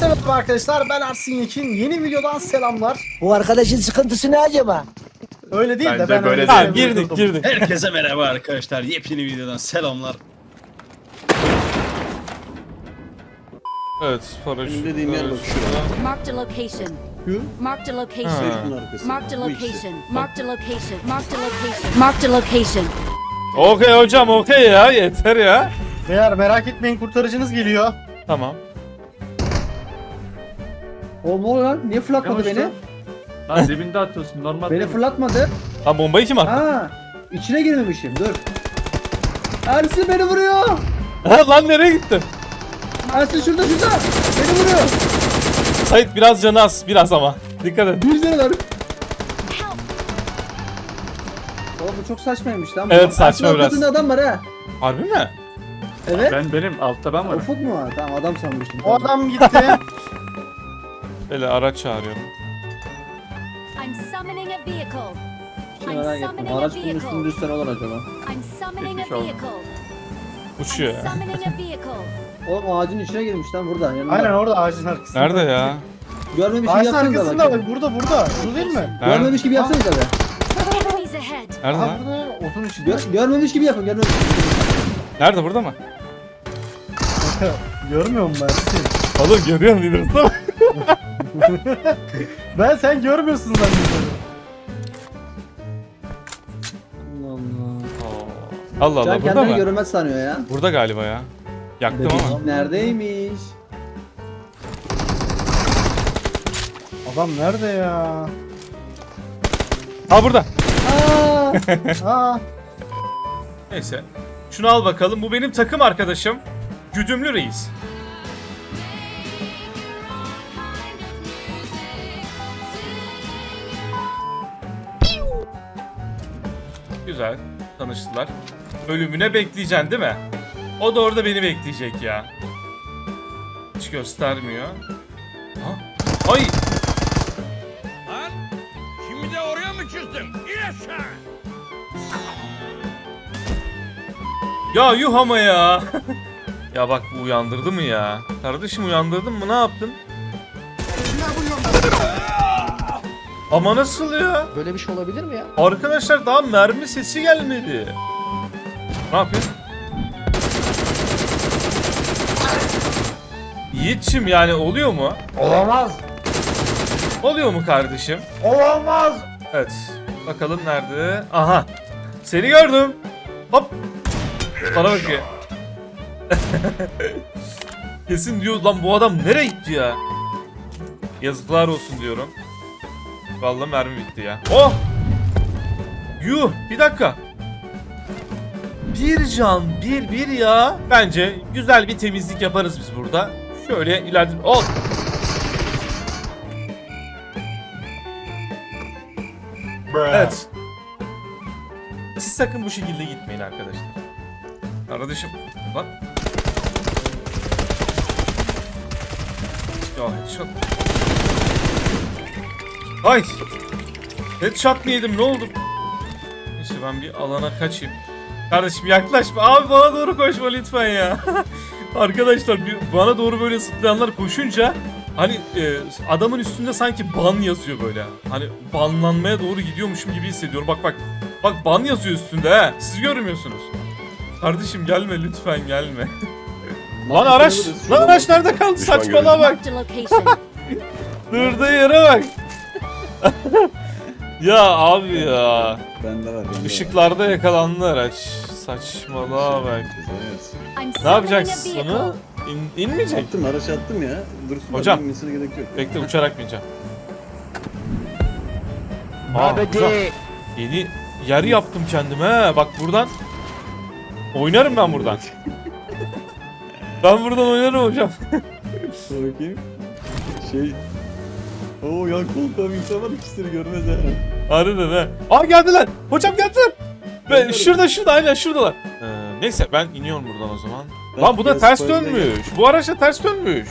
Merhaba arkadaşlar ben Ersin Yekin yeni videodan selamlar. Bu arkadaşın sıkıntısı ne acaba? Öyle değil de Bence ben böyle öyle değil. Ha girdik girdik. Herkese merhaba arkadaşlar. Yepyeni videodan selamlar. Evet paraşüt. Dediğim yer bak şurada. Marked a location. Şu Marked a Ha. location. arkası. Marked a location. Marked a location. Marked a location. Marked a location. Okey hocam okey ya yeter ya. Beyler merak etmeyin kurtarıcınız geliyor. Tamam. Oğlum ne oluyor lan? Niye fırlatmadı Yavaş beni? lan. Dibinde atıyorsun normal Beni değil mi? fırlatmadı. Ha bombayı kim attı? Ha, içine girmemişim. Dur. Ersin beni vuruyor. Ha, lan nereye gitti? Ersin şurada şurada. Beni vuruyor. Sait biraz canı az biraz ama. Dikkat et. Bir tane var. Oğlum bu çok saçmaymış lan. Evet, saçma biraz. arkasında adam var ha. Harbi mi? Evet. Ben benim altta ben varım. Ufuk mu var? Tamam adam sanmıştım. O adam gitti. Böyle araç çağırıyorum. I'm summoning a vehicle. Şimdi merak ettim. Araç bunun üstünde olur acaba? I'm summoning a Geçmiş olsun. vehicle. Uçuyor I'm ya. summoning a vehicle. Oğlum ağacın içine girmiş lan burada. Yanında. Aynen orada ağacın arkasında. Nerede ya? Görmemiş gibi Ağacın yapsanız da arkasında bak. bak burada burada. Şu değil mi? Nerede? Görmemiş gibi yapsanız da be. Enemies ahead. Nerede Aha lan? burada otun içinde. Gör, görmemiş gibi yapın. Görmemiş gibi. Nerede burada mı? Görmüyor musun Ersin? Oğlum görüyorum tamam. Ben sen görmüyorsun zannediyorum. Allah Allah. Allah Allah Can burada kendini mı? görünmez sanıyor ya. Burada galiba ya. Yaktım ama. Neredeymiş? Adam nerede ya? Ha burada. Aa! Aa, Neyse. Şunu al bakalım. Bu benim takım arkadaşım. Güdümlü reis. Güzel. Tanıştılar. Ölümüne bekleyeceksin değil mi? O da orada beni bekleyecek ya. Hiç göstermiyor. Ha? Ay! Lan şimdi de oraya mı çizdin? İn aşağı. Ya yuh ama ya. ya bak bu uyandırdı mı ya? Kardeşim uyandırdın mı ne yaptın? Ama nasıl ya? Böyle bir şey olabilir mi ya? Arkadaşlar daha mermi sesi gelmedi. Ne yapıyorsun? Yiğitçim yani oluyor mu? Olamaz. Oluyor mu kardeşim? Olamaz. Evet. Bakalım nerede? Aha. Seni gördüm. Hop. Bana bakıyor. Kesin diyor lan bu adam nereye gitti ya? Yazıklar olsun diyorum. Vallahi mermi bitti ya. Oh! Yuh bir dakika. Bir can bir bir ya. Bence güzel bir temizlik yaparız biz burada. Şöyle ileride... Oh! Evet. Siz sakın bu şekilde gitmeyin arkadaşlar. Kardeşim bak. Ya headshot. Ay. Headshot mı yedim ne oldu? Neyse ben bir alana kaçayım. Kardeşim yaklaşma. Abi bana doğru koşma lütfen ya. Arkadaşlar bir, bana doğru böyle zıplayanlar koşunca hani e, adamın üstünde sanki ban yazıyor böyle. Hani banlanmaya doğru gidiyormuşum gibi hissediyorum. Bak bak. Bak ban yazıyor üstünde he. Siz görmüyorsunuz. Kardeşim gelme lütfen gelme. Lan araç. Lan araç nerede kaldı? Saçmalığa bak. Durduğu yere bak. ya abi ya. Bende var. Bende Işıklarda yakalandı araç. Saçmalığa bak. Ne yapacaksın onu? İn, inmeyecek. Attım araç attım ya. Dursun. Hocam. inmesine gerek yok. Bekle uçarak bineceğim. Aa. Mabedi. Yeni yer yaptım kendime. Bak buradan oynarım ben buradan. ben buradan oynarım hocam. Bakayım. Şey. Oo yan koltuğa insan var ikisini görmez ha. Harbiden he. Aa geldiler. Hocam geldiler. Ve şurada şurada aynen şuradalar. Ee, neyse ben iniyorum buradan o zaman. Lan bu da ters dönmüş. Bu araç da ters dönmüş.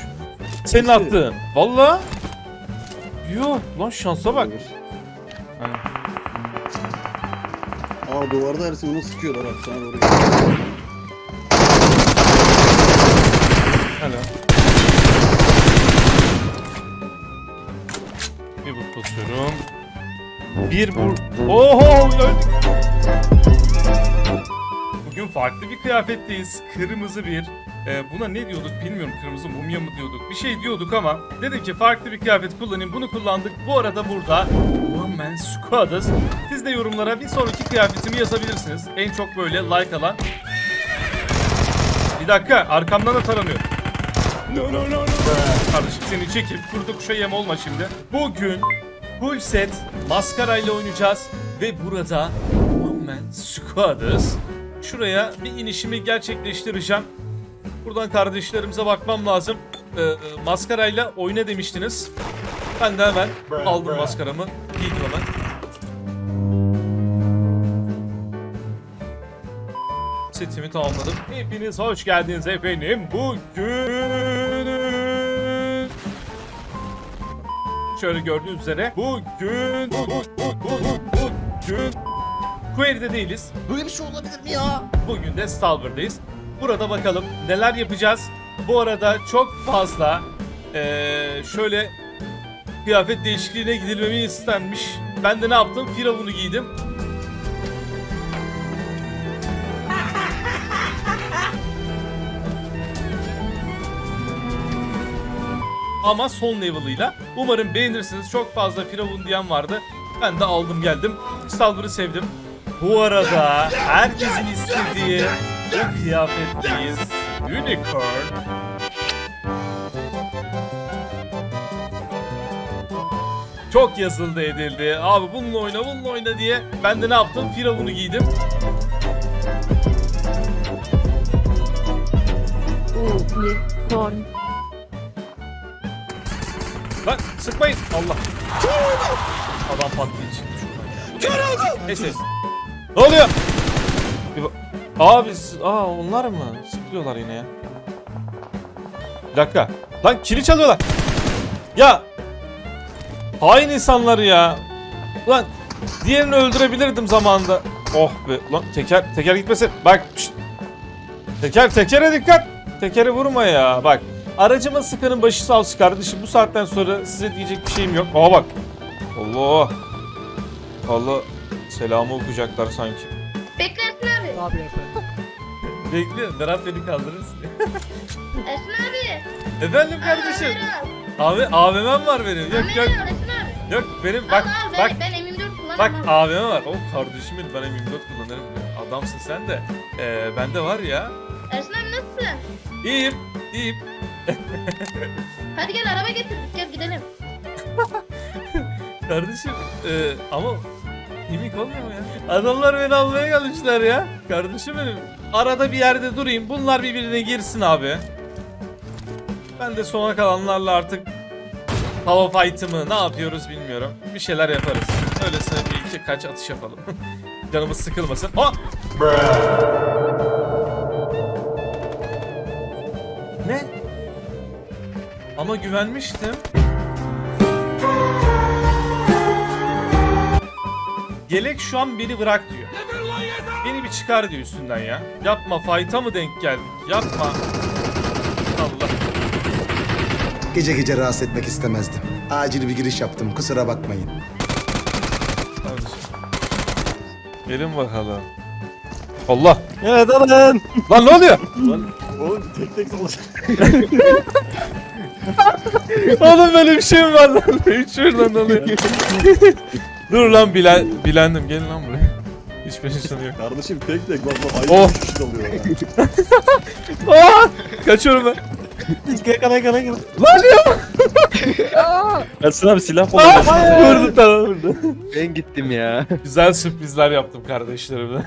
Senin attığın. Valla. Yo lan şansa bak. Aa duvarda Ersin onu sıkıyorlar bak sana doğru. Helal. Basıyorum. Bir bur... Oho! öldük. Bugün farklı bir kıyafetteyiz. Kırmızı bir. Ee, buna ne diyorduk bilmiyorum. Kırmızı mumya mı diyorduk. Bir şey diyorduk ama dedim ki farklı bir kıyafet kullanayım. Bunu kullandık. Bu arada burada One Man Squad'ız. Siz de yorumlara bir sonraki kıyafetimi yazabilirsiniz. En çok böyle like alan. Bir dakika arkamdan da taranıyor. No no no no. Kardeşim seni çekip kurdu kuşa yem olma şimdi. Bugün full set maskarayla oynayacağız ve burada Man Squad'ız. Şuraya bir inişimi gerçekleştireceğim. Buradan kardeşlerimize bakmam lazım. Ee, e, maskarayla oyna demiştiniz. Ben de hemen aldım maskaramı. Giydim hemen. Setimi tamamladım. Hepiniz hoş geldiniz efendim. Bugün... Şöyle gördüğünüz üzere bugün... bu- bu- bu- bu- Bugün... Query'de değiliz. Böyle bir şey olabilir mi ya? Bugün de Stalber'dayız. Burada bakalım neler yapacağız. Bu arada çok fazla eee, şöyle kıyafet değişikliğine gidilmemi istenmiş. Ben de ne yaptım? Firavun'u giydim. Ama son level'ıyla. Umarım beğenirsiniz. Çok fazla Firavun diyen vardı. Ben de aldım geldim. Stalber'ı sevdim. Bu arada herkesin istediği bu kıyafetteyiz. Unicorn. Çok yazıldı edildi. Abi bununla oyna bununla oyna diye. Ben de ne yaptım? Firavun'u giydim. Lan sıkmayın. Allah. Adam patlayıcı çıktı şuradan ya. Neyse. Ne oluyor? Bir bak- Abi siz- aa onlar mı? Sıkıyorlar yine ya. Bir dakika. Lan kili çalıyorlar. Ya. Hain insanlar ya. Lan diğerini öldürebilirdim zamanında. Oh be. Lan teker teker gitmesin. Bak. şşt. Teker tekere dikkat. Tekere vurma ya. Bak. Aracımın sıkanın başı sağ olsun kardeşim. Bu saatten sonra size diyecek bir şeyim yok. Aa bak. Allah. Allah. Selamı okuyacaklar sanki. Bekle Esma abi. Bekle. Berat beni kaldırırsın. Esma abi. Efendim kardeşim. Abi AVM'm var benim. Yok yok. Abi. Yok benim bak Al, al, bak ben, ben M24 kullanamam. bak AVM var. O kardeşimin ben M24 kullanırım. Adamsın sen de. Ee, bende var ya. Esma abi nasılsın? İyiyim. iyiyim. Hadi gel araba getir. Gel gidelim. Kardeşim ee, ama imik olmuyor mu ya? Adamlar beni almaya gelmişler ya. Kardeşim benim. Arada bir yerde durayım. Bunlar birbirine girsin abi. Ben de sona kalanlarla artık hava fight'ımı ne yapıyoruz bilmiyorum. Bir şeyler yaparız. Öylesine bir iki kaç atış yapalım. Canımız sıkılmasın. Ha! Ama güvenmiştim. Gelek şu an beni bırak diyor. Beni bir çıkar diyor üstünden ya. Yapma fight'a mı denk geldik? Yapma. Allah. Gece gece rahatsız etmek istemezdim. Acil bir giriş yaptım kusura bakmayın. Kardeşim. Gelin bakalım. Allah. Evet alın. Lan ne oluyor? Oğlum tek tek olacak. Oğlum böyle bir şey mi var lan? Hiç şuradan oluyor. Dur lan bilen, bilendim. Gelin lan buraya. Hiçbir şey sonu yok. Kardeşim tek tek bak bak Oh. aynı kişi dalıyor ya. Aa! Kaçıyorum ben. Yakala yakala yakala. Lan ya! Ersin abi silah Vurdu tamam vurdu. Ben gittim ya. Güzel sürprizler yaptım kardeşlerime.